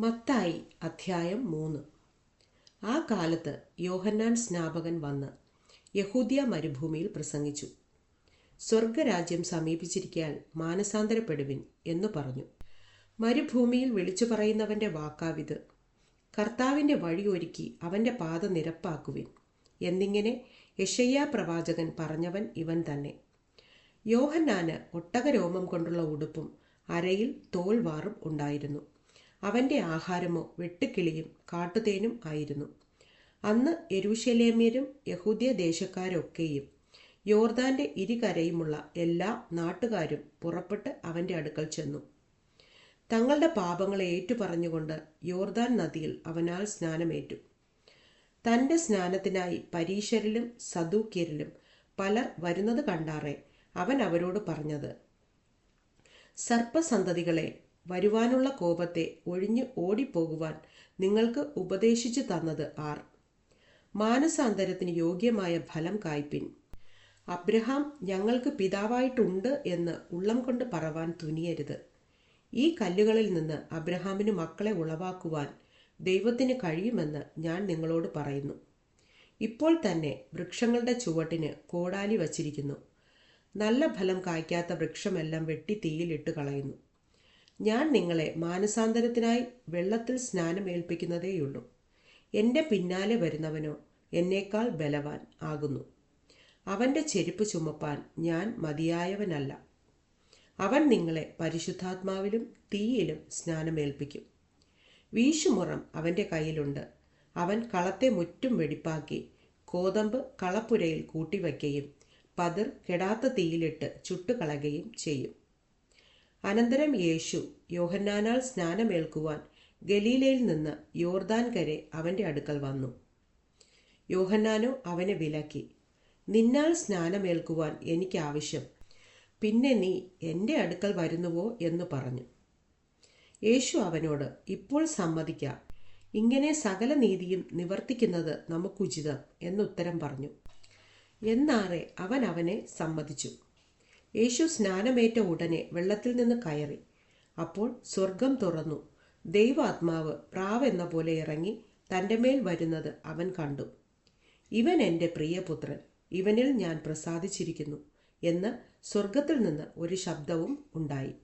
മത്തായി അധ്യായം മൂന്ന്. ആ കാലത്ത് യോഹന്നാൻ സ്നാപകൻ വന്ന് യഹൂദിയ മരുഭൂമിയിൽ പ്രസംഗിച്ചു. സ്വർഗരാജ്യം സമീപിച്ചിരിക്കാൻ മാനസാന്തരപ്പെടുവിൻ എന്ന് പറഞ്ഞു. മരുഭൂമിയിൽ വിളിച്ചു പറയുന്നവന്റെ വാക്കാവിത്. കർത്താവിന്റെ വഴി ഒരുക്കി അവന്റെ പാത നിരപ്പാക്കുവിൻ എന്നിങ്ങനെ യഷയ്യാ പ്രവാചകൻ പറഞ്ഞവൻ ഇവൻ തന്നെ. യോഹന്നാന് ഒട്ടകരോമം കൊണ്ടുള്ള ഉടുപ്പും അരയിൽ തോൽവാറും ഉണ്ടായിരുന്നു. അവന്റെ ആഹാരമോ വെട്ടുക്കിളിയും കാട്ടുതേനും ആയിരുന്നു. അന്ന് യരൂശലേമ്യരും യഹൂദ്യ ദേശക്കാരൊക്കെയും യോർദാന്റെ ഇരുകരയുമുള്ള എല്ലാ നാട്ടുകാരും പുറപ്പെട്ട് അവന്റെ അടുക്കൽ ചെന്നു. തങ്ങളുടെ പാപങ്ങളെ ഏറ്റുപറഞ്ഞുകൊണ്ട് യോർദാൻ നദിയിൽ അവനാൽ സ്നാനമേറ്റു. തന്റെ സ്നാനത്തിനായി പരീശരിലും സദൂക്യരിലും പലർ വരുന്നത് കണ്ടാറെ അവൻ അവരോട് പറഞ്ഞത് സർപ്പസന്തതികളെ വരുവാനുള്ള കോപത്തെ ഒഴിഞ്ഞ് ഓടിപ്പോകുവാൻ നിങ്ങൾക്ക് ഉപദേശിച്ചു തന്നത് ആർ. മാനസാന്തരത്തിന് യോഗ്യമായ ഫലം കായ്പിൻ. അബ്രഹാം ഞങ്ങൾക്ക് പിതാവായിട്ടുണ്ട് എന്ന് ഉള്ളം കൊണ്ട് പറവാൻ തുനിയരുത്. ഈ കല്ലുകളിൽ നിന്ന് അബ്രഹാമിന് മക്കളെ ഉളവാക്കുവാൻ ദൈവത്തിന് കഴിയുമെന്ന് ഞാൻ നിങ്ങളോട് പറയുന്നു. ഇപ്പോൾ തന്നെ വൃക്ഷങ്ങളുടെ ചുവട്ടിന് കോടാലി വച്ചിരിക്കുന്നു. നല്ല ഫലം കായ്ക്കാത്ത വൃക്ഷമെല്ലാം വെട്ടി തീയിലിട്ട് കളയുന്നു ഞാൻ നിങ്ങളെ മാനസാന്തരത്തിനായി വെള്ളത്തിൽ സ്നാനം സ്നാനമേൽപ്പിക്കുന്നതേയുള്ളൂ എന്റെ പിന്നാലെ വരുന്നവനോ എന്നേക്കാൾ ബലവാൻ ആകുന്നു. അവന്റെ ചെരുപ്പ് ചുമപ്പാൻ ഞാൻ മതിയായവനല്ല. അവൻ നിങ്ങളെ പരിശുദ്ധാത്മാവിലും തീയിലും സ്നാനമേൽപ്പിക്കും വീശുമുറം അവന്റെ കയ്യിലുണ്ട്. അവൻ കളത്തെ മുറ്റും വെടിപ്പാക്കി കോതമ്പ് കളപ്പുരയിൽ കൂട്ടിവയ്ക്കുകയും പതിർ കെടാത്ത തീയിലിട്ട് ചുട്ടുകളയുകയും ചെയ്യും. അനന്തരം യേശു യോഹന്നാനാൽ സ്നാനമേൽക്കുവാൻ ഗലീലയിൽ നിന്ന് യോർദാൻ കരെ അവന്റെ അടുക്കൽ വന്നു. യോഹന്നാനോ അവനെ വിലക്കി നിന്നാൽ സ്നാനമേൽക്കുവാൻ എനിക്ക് ആവശ്യം പിന്നെ നീ എന്റെ അടുക്കൽ വരുന്നുവോ? എന്ന് പറഞ്ഞു. യേശു അവനോട് ഇപ്പോൾ സമ്മതിക്കാം. ഇങ്ങനെ സകല നീതിയും നിവർത്തിക്കുന്നത് നമുക്കുചിതം എന്നുത്തരം പറഞ്ഞു. എന്നാറെ അവൻ അവനെ സമ്മതിച്ചു. യേശു സ്നാനമേറ്റ ഉടനെ വെള്ളത്തിൽ നിന്ന് കയറി. അപ്പോൾ സ്വർഗം തുറന്നു. ദൈവാത്മാവ് പ്രാവെന്ന പോലെ ഇറങ്ങി തന്റെ മേൽ വരുന്നത് അവൻ കണ്ടു. ഇവൻ എന്റെ പ്രിയപുത്രൻ ഇവനിൽ ഞാൻ പ്രസാദിച്ചിരിക്കുന്നു എന്ന് സ്വർഗത്തിൽ നിന്ന് ഒരു ശബ്ദവും ഉണ്ടായി.